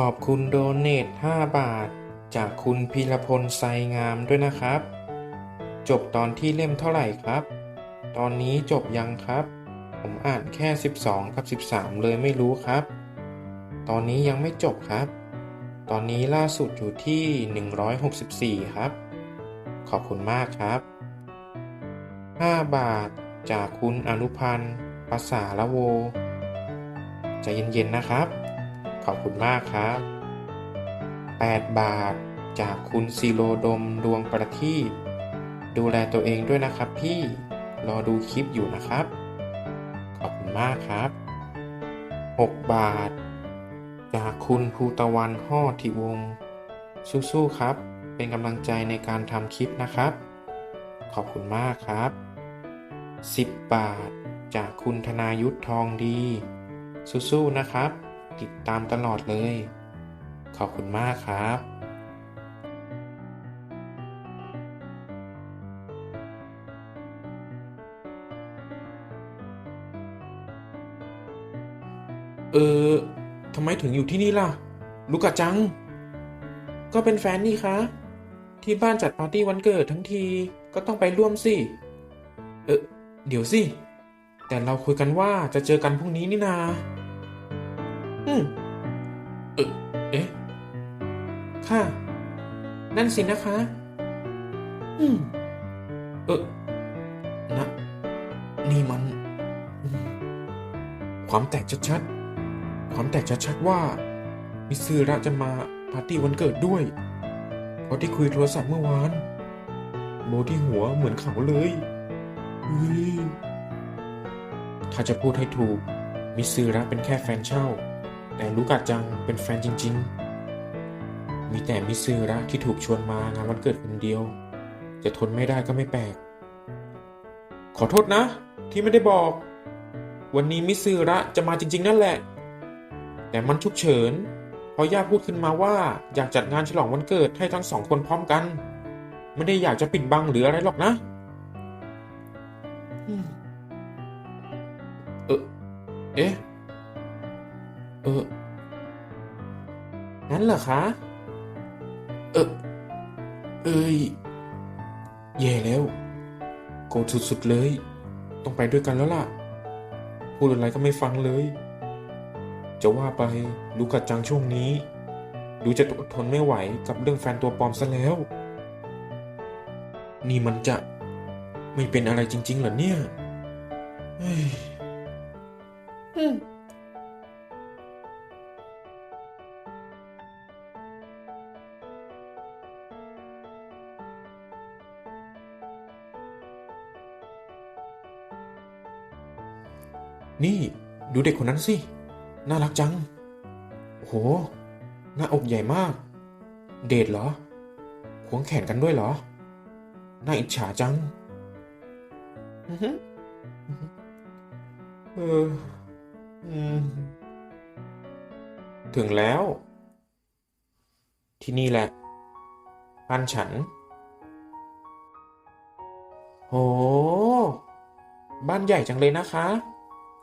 ขอบคุณโดเนท5บาท จากคุณพีรพลไซงามด้วยนะครับ จบตอนที่เล่มเท่าไหร่ครับ ตอนนี้จบยังครับ ผมอ่านแค่ 12 กับ 13 เลยไม่รู้ครับ ตอนนี้ยังไม่จบครับ ตอนนี้ล่าสุดอยู่ที่ 164 ครับ ขอบคุณมากครับ 5 บาท จากคุณอนุพันธ์ภาษาละโว ใจเย็นๆนะครับ ขอบคุณมากครับ 8 บาท จากคุณซีโรดมดวงประทีปดูแลตัวเองด้วยนะครับพี่ รอดูคลิปอยู่นะครับ ขอบคุณมากครับ 6 บาท จากคุณภูตะวันห่อทิวง สู้ๆครับ เป็นกำลังใจในการทำคลิปนะครับ ขอบคุณมากครับ 10 บาท จากคุณธนายุทธทองดี สู้ๆนะครับ ติดตามตลอดเลย ขอบคุณมากครับเออทำไมถึงอยู่ที่นี่ล่ะ ลูกะจัง ก็เป็นแฟนนี่คะ ที่บ้านจัดปาร์ตี้วันเกิดทั้งทีก็ต้องไปร่วมสิ เออเดี๋ยวสิ แต่เราคุยกันว่าจะเจอกันพรุ่งนี้นี่นา อืมเออเอ๊ะ ค่ะ นั่นสินะคะ อืม เออนะ นี่มัน ความแตกชัดๆ ความแตกชัดๆว่า มิซือระจะมาปาร์ตี้วันเกิดด้วย เพราะที่คุยโทรศัพท์เมื่อวาน โบที่หัวเหมือนเขาเลยเฮ้ยถ้าจะพูดให้ถูก มิซือระเป็นแค่แฟนเช่า แต่ลูกาจังเป็นแฟนจริง ๆ มีแต่มิซือระที่ถูกชวนมางานวันเกิดคนเดียว จะทนไม่ได้ก็ไม่แปลก ขอโทษนะ ที่ไม่ได้บอก วันนี้มิซือระจะมาจริง ๆ นั่นแหละ แต่มันฉุกเฉินเพราะย่าพูดขึ้นมาว่าอยากจัดงานฉลองวันเกิดให้ทั้งสองคนพร้อมกัน ไม่ได้อยากจะปิดบังหรืออะไรหรอกนะอืมเออเอ๊ะ เออ งั้นเหรอคะ เออ เอ้ยแย่แล้ว โกรธสุดๆเลย ต้องไปด้วยกันแล้วล่ะ พูดอะไรก็ไม่ฟังเลย จะว่าไปลูกกัดจังช่วงนี้ดูจะอดทนไม่ไหวกับเรื่องแฟนตัวปลอมซะแล้ว นี่มันจะไม่เป็นอะไรจริงๆเหรอเนี่ย เฮ้ย นี่ดูเด็กคนนั้นสิ น่ารักจังโอ้โห หน้าอกใหญ่มาก เดทเหรอ ควงแขนกันด้วยเหรอ น่าอิจฉาจังอือฮึอือฮึเอออืมถึงแล้ว ที่นี่แหละบ้านฉัน โห บ้านใหญ่จังเลยนะคะ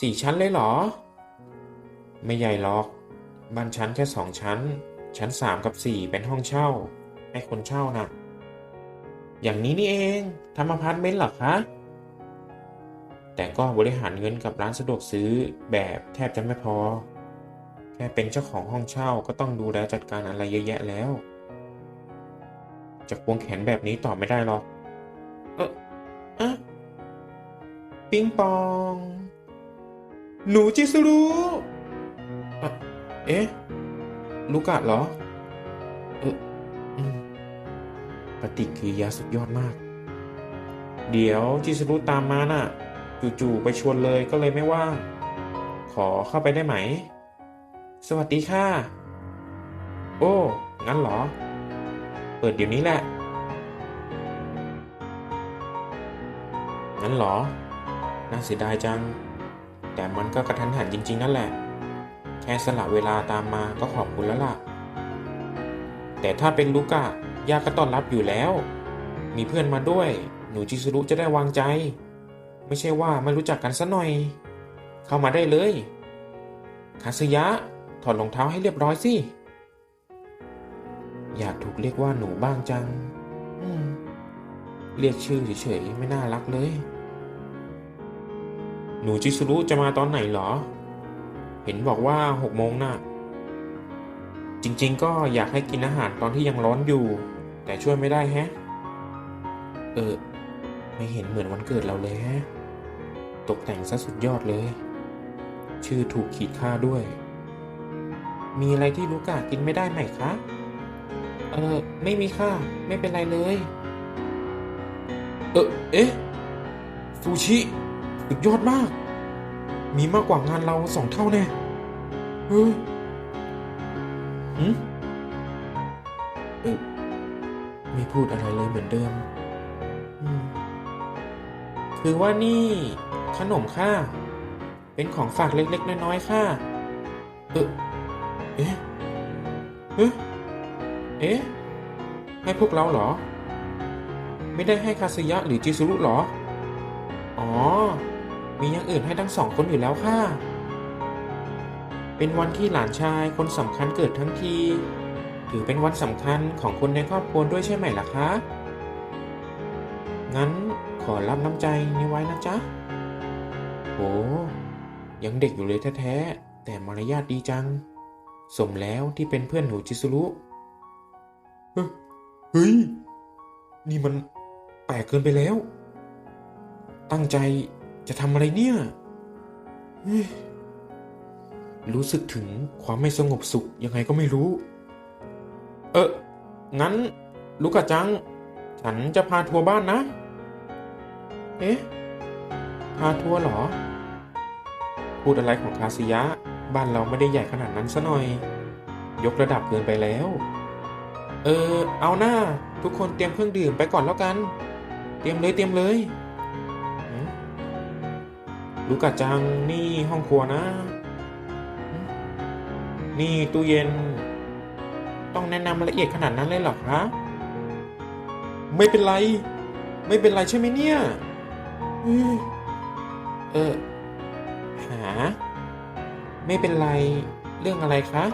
สี่ชั้นเลยเหรอ ไม่ใหญ่หรอก บ้านชั้นแค่สองชั้น ชั้นสามกับสี่เป็นห้องเช่า ให้คนเช่านะ่ะ อย่างนี้นี่เองทำอพาร์ตเมนต์เหรอคะ แต่ก็บริหารเงินกับร้านสะดวกซื้อแบบแทบจะไม่พอ แค่เป็นเจ้าของห้องเช่าก็ต้องดูแลจัดการอะไรเยอะแยะแล้ว จะควงแขนแบบนี้ต่อไม่ได้หรอก เอออะปิงปอง หนูจิสรุเอ๊ะลูกะเหรอ เออปฏิกิริยาสุดยอดมาก เดี๋ยวจิสรุตามมาน่ะ จู่ๆไปชวนเลยก็เลยไม่ว่าง ขอเข้าไปได้ไหม สวัสดีค่ะ โอ้ งั้นเหรอ เปิดเดี๋ยวนี้แหละ งั้นเหรอ น่าเสียดายจัง แต่มันก็กระทันหันจริง ๆ นั่นแหละ แค่สละเวลาตามมาก็ขอบคุณแล้วล่ะ แต่ถ้าเป็นลูกะย่าก็ต้อนรับอยู่แล้ว มีเพื่อนมาด้วย หนูจิซุรุจะได้วางใจ ไม่ใช่ว่าไม่รู้จักกันซะหน่อย เข้ามาได้เลย คาซึยะ ถอดรองเท้าให้เรียบร้อยสิ อยากถูกเรียกว่าหนูบ้างจัง เรียกชื่อเฉยๆไม่น่ารักเลย หนูจิสุรุจะมาตอนไหนเหรอ เห็นบอกว่าหกโมงน่ะ จริงๆ ก็อยากให้กินอาหารตอนที่ยังร้อนอยู่ แต่ช่วยไม่ได้แฮะ เออ ไม่เห็นเหมือนวันเกิดเราเลยแฮะ ตกแต่งซะสุดยอดเลย ชื่อถูกขีดค่าด้วย มีอะไรที่ลูกากินไม่ได้ไหมคะ เออ ไม่มีค่ะ ไม่เป็นไรเลย เออเอ๊ะซูชิ สุดยอดมาก มีมากกว่างานเราสองเท่าแน่เฮ้ยหืมเอ้ยไม่พูดอะไรเลยเหมือนเดิม คือว่านี่ ขนมค่ะเป็นของฝากเล็ก ๆ น้อยๆค่ะเออเอ๊ะเอ๊ะเอ๊ะ ให้พวกเราเหรอ ไม่ได้ให้คาซึยะหรือจิซุรุเหรอ อ๋อ มีอย่างอื่นให้ทั้งสองคนอยู่แล้วค่ะ เป็นวันที่หลานชายคนสำคัญเกิดทั้งที ถือเป็นวันสำคัญของคนในครอบครัวด้วยใช่ไหมล่ะคะ งั้นขอรับน้ำใจนี้ไว้นะจ๊ะโหยังเด็กอยู่เลยแท้ๆ แต่มารยาทดีจัง สมแล้วที่เป็นเพื่อนหนูจิซุรุเฮ้ย นี่มันแปลกเกินไปแล้ว ตั้งใจ จะทำอะไรเนี่ย รู้สึกถึงความไม่สงบสุขยังไงก็ไม่รู้ เออ งั้น ลูกกะจัง ฉันจะพาทัวร์บ้านนะ เอ๊ะ พาทัวร์เหรอ พูดอะไรของคาสิยะ บ้านเราไม่ได้ใหญ่ขนาดนั้นซะหน่อย ยกระดับเกินไปแล้ว เออ เอาหน้า ทุกคนเตรียมเครื่องดื่มไปก่อนแล้วกัน เตรียมเลยเตรียมเลย ลูกกะจังนี่ห้องครัวนะ นี่ตู้เย็น ต้องแนะนำละเอียดขนาดนั้นเลยเหรอคะไม่เป็นไร ไม่เป็นไรใช่ไหมเนี่ย เออ หา ไม่เป็นไร เรื่องอะไรคะ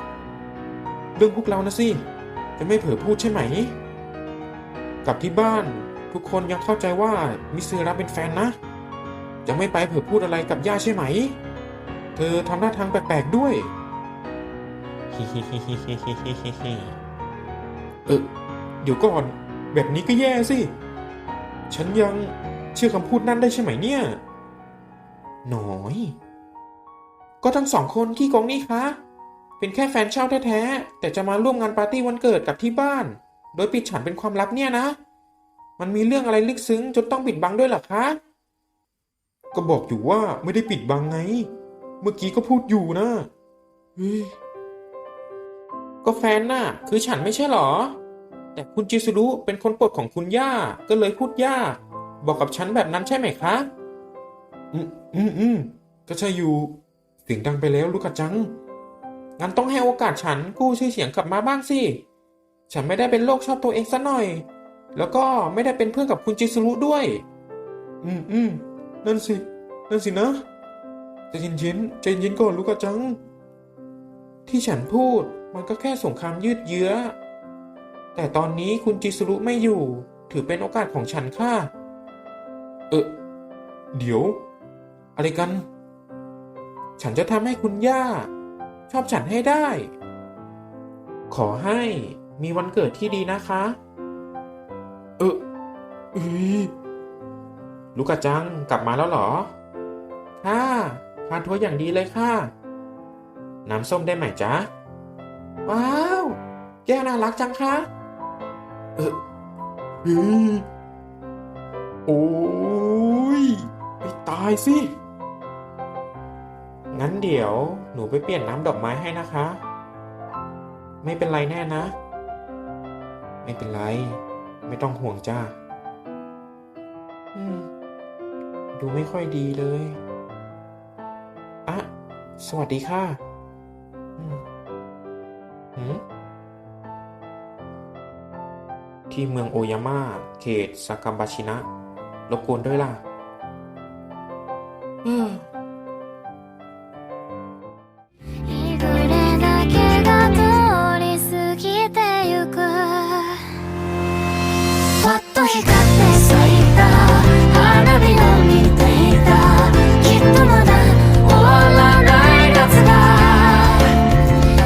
เรื่องพวกเรานะสิ จะไม่เผลอพูดใช่ไหม กลับที่บ้าน ทุกคนยังเข้าใจว่ามิซึระเป็นแฟนนะ จะไม่ไปเผลอพูดอะไรกับย่าใช่ไหม เธอทำหน้าทางแปลกๆด้วยฮิฮิฮิฮิฮิฮิฮิฮิฮิเออเดี๋ยวก่อน แบบนี้ก็แย่สิ ฉันยังเชื่อคำพูดนั่นได้ใช่ไหมเนี่ย หน่อย ก็ทั้งสองคนขี้โกงนี่คะ เป็นแค่แฟนเช่าแท้ๆ แต่จะมาร่วมงานปาร์ตี้วันเกิดกับที่บ้าน โดยปิดฉันเป็นความลับเนี่ยนะ มันมีเรื่องอะไรลึกซึ้งจนต้องปิดบังด้วยหรอคะ ก็บอกอยู่ว่าไม่ได้ปิดบังไง เมื่อกี้ก็พูดอยู่นะเฮ้ยก็แฟนน่ะ คือฉันไม่ใช่เหรอ แต่คุณจิสุรุเป็นคนโปรดของคุณย่า ก็เลยพูดยากบอกกับฉันแบบนั้นใช่ไหมคะอืมอืมอืมก็ใช่อยู่ เสียงดังไปแล้วลูกกะจัง งั้นต้องให้โอกาสฉันกู้ชื่อเสียงกลับมาบ้างสิ ฉันไม่ได้เป็นโรคชอบตัวเองซะหน่อย แล้วก็ไม่ได้เป็นเพื่อนกับคุณจิสุรุด้วย อืมอืม นั่นสิ นั่นสินะใจเย็นๆใจเย็นก่อนลูกกะจัง ที่ฉันพูดมันก็แค่สงครามยืดเยื้อ แต่ตอนนี้คุณจิสุรุไม่อยู่ ถือเป็นโอกาสของฉันค่ะ เออเดี๋ยว อะไรกัน ฉันจะทำให้คุณย่า ชอบฉันให้ได้ ขอให้มีวันเกิดที่ดีนะคะ เออเอ้ย ลูกกะจังกลับมาแล้วหรอ ค่ะพาทัวร์อย่างดีเลยค่ะ น้ำส้มได้ไหมจ๊ะ ว้าว แก้วน่ารักจังคะเออเฮ้ยโอ้ยไปตายสิ งั้นเดี๋ยวหนูไปเปลี่ยนน้ำดอกไม้ให้นะคะ ไม่เป็นไรแน่นะ ไม่เป็นไร ไม่ต้องห่วงจ้า ดูไม่ค่อยดีเลยอะสวัสดีค่ะหืมที่เมืองโอยาม่า เขตซากามบาชินะ รบกวนด้วยล่ะ